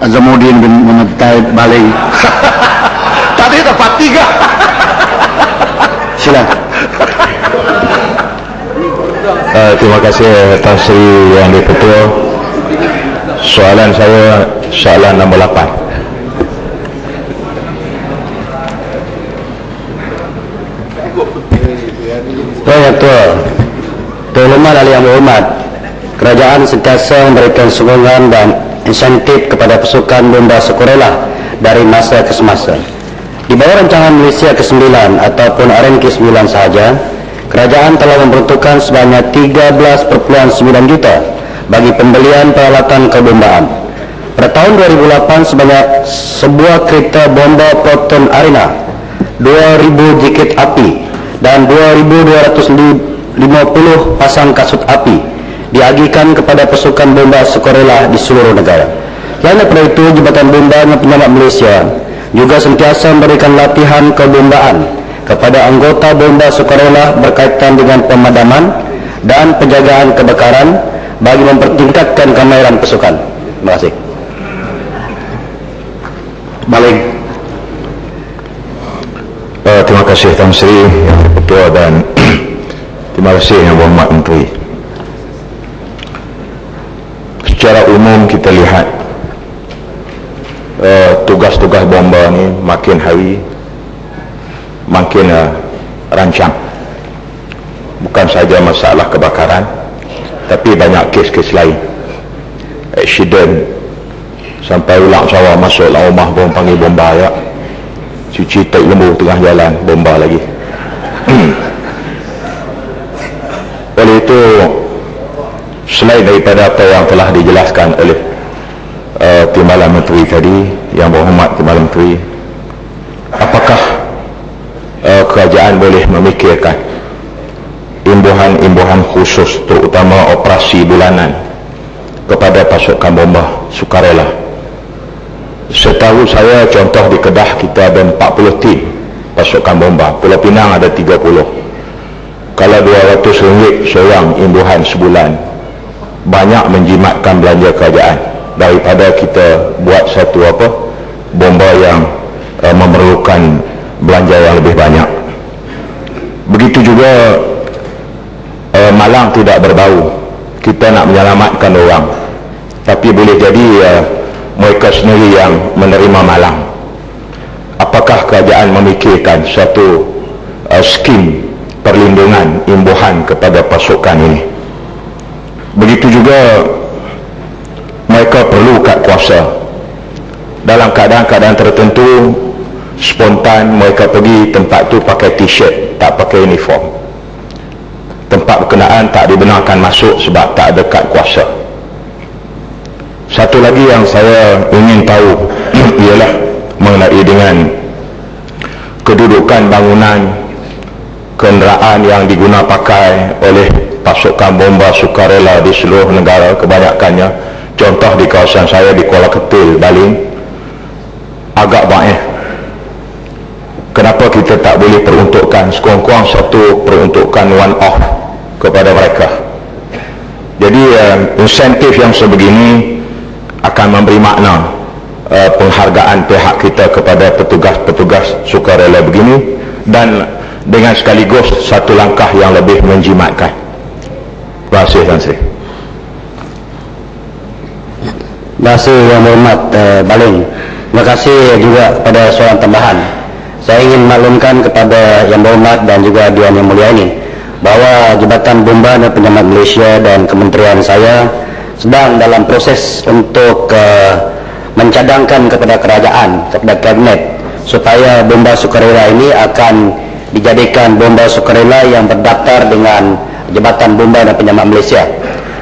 Azamuddin bin Muhammad Taib Bali. Tadi dapat tiga. Silakan. Uh, terima kasih Tan Sri Yang Di-Ketua. Soalan saya soalan nombor 8. Tuan Yang Tua, Tuan Lemah Ali Yang Berhormat, Kerajaan sentiasa memberikan sokongan dan insentif kepada pasukan bomba sukarela dari masa ke semasa. Di bawah rancangan Malaysia ke-9 ataupun RMK 9 sahaja, kerajaan telah memperuntukkan sebanyak 13.9 juta bagi pembelian peralatan kebombaan. Pada tahun 2008 sebanyak sebuah kereta bomba Proton Arena, 2000 jiket api dan 2250 pasang kasut api diagihkan kepada pasukan bomba sukarela di seluruh negara. Selain daripada itu, Jabatan Bomba dan Penyelamat Malaysia juga sentiasa memberikan latihan kebombaan kepada anggota bomba sukarela berkaitan dengan pemadaman dan penjagaan kebakaran bagi mempertingkatkan kemahiran pasukan. Terima kasih. Balik. Uh, terima kasih Tan Sri Ketua dan terima kasih Yang Berhormat Menteri. Secara umum kita lihat uh, tugas-tugas bomba ni makin hari makin uh, rancang. Bukan saja masalah kebakaran tapi banyak kes-kes lain. Accident sampai ulang sawah masuk dalam rumah pun panggil bomba ya. Cuci tak lembu tengah jalan bomba lagi. Oleh itu selain daripada apa yang telah dijelaskan oleh uh, Timbalan Menteri tadi yang berhormat Timbalan Menteri apakah uh, kerajaan boleh memikirkan imbuhan-imbuhan khusus terutama operasi bulanan kepada pasukan bomba sukarela? Setahu saya contoh di Kedah kita ada 40 tim pasukan bomba Pulau Pinang ada 30 kalau 200 ringgit seorang imbuhan sebulan banyak menjimatkan belanja kerajaan. Daripada kita buat satu apa bomba yang uh, memerlukan belanja yang lebih banyak. Begitu juga uh, malang tidak berbau. Kita nak menyelamatkan orang. Tapi boleh jadi uh, mereka sendiri yang menerima malang. Apakah kerajaan memikirkan satu uh, skim perlindungan imbuhan kepada pasukan ini begitu juga mereka perlu kad kuasa. Dalam keadaan-keadaan tertentu spontan mereka pergi tempat tu pakai t-shirt tak pakai uniform. Tempat berkenaan tak dibenarkan masuk sebab tak ada kad kuasa. Satu lagi yang saya ingin tahu ialah mengenai dengan kedudukan bangunan kenderaan yang diguna pakai oleh pasukan bomba sukarela di seluruh negara kebanyakannya contoh di kawasan saya di Kuala Ketil, Baling agak baik. Kenapa kita tak boleh peruntukkan sekurang-kurang satu peruntukan one off kepada mereka? Jadi uh, insentif yang sebegini akan memberi makna uh, penghargaan pihak kita kepada petugas-petugas sukarela begini dan dengan sekaligus satu langkah yang lebih menjimatkan Sri Terima kasih Yang Berhormat uh, Baling. Terima kasih juga pada soalan tambahan. Saya ingin maklumkan kepada Yang Berhormat dan juga Dian Yang Mulia ini bahawa Jabatan Bomba dan Penyelamat Malaysia dan Kementerian saya sedang dalam proses untuk uh, mencadangkan kepada kerajaan, kepada kabinet supaya bomba sukarela ini akan dijadikan bomba sukarela yang berdaftar dengan Jabatan Bomba dan Penyelamat Malaysia.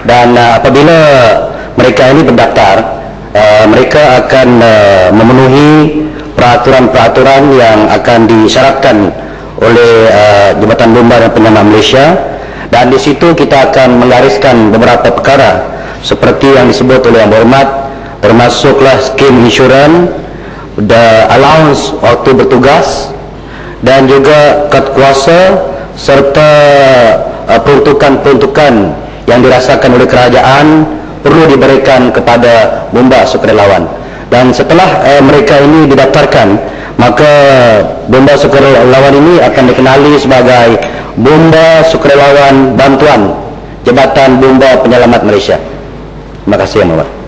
Dan uh, apabila mereka ini berdaftar, uh, mereka akan uh, memenuhi peraturan-peraturan yang akan disyaratkan oleh uh, Jabatan Bomba dan Penyelamat Malaysia dan di situ kita akan menggariskan beberapa perkara seperti yang disebut oleh Yang Berhormat termasuklah skim insurans, the allowance waktu bertugas dan juga kad kuasa serta peruntukan-peruntukan yang dirasakan oleh kerajaan perlu diberikan kepada bomba sukarelawan. Dan setelah uh, mereka ini didaftarkan maka bomba sukarelawan ini akan dikenali sebagai bomba sukarelawan bantuan Jabatan Bomba Penyelamat Malaysia. Terima kasih yang mulia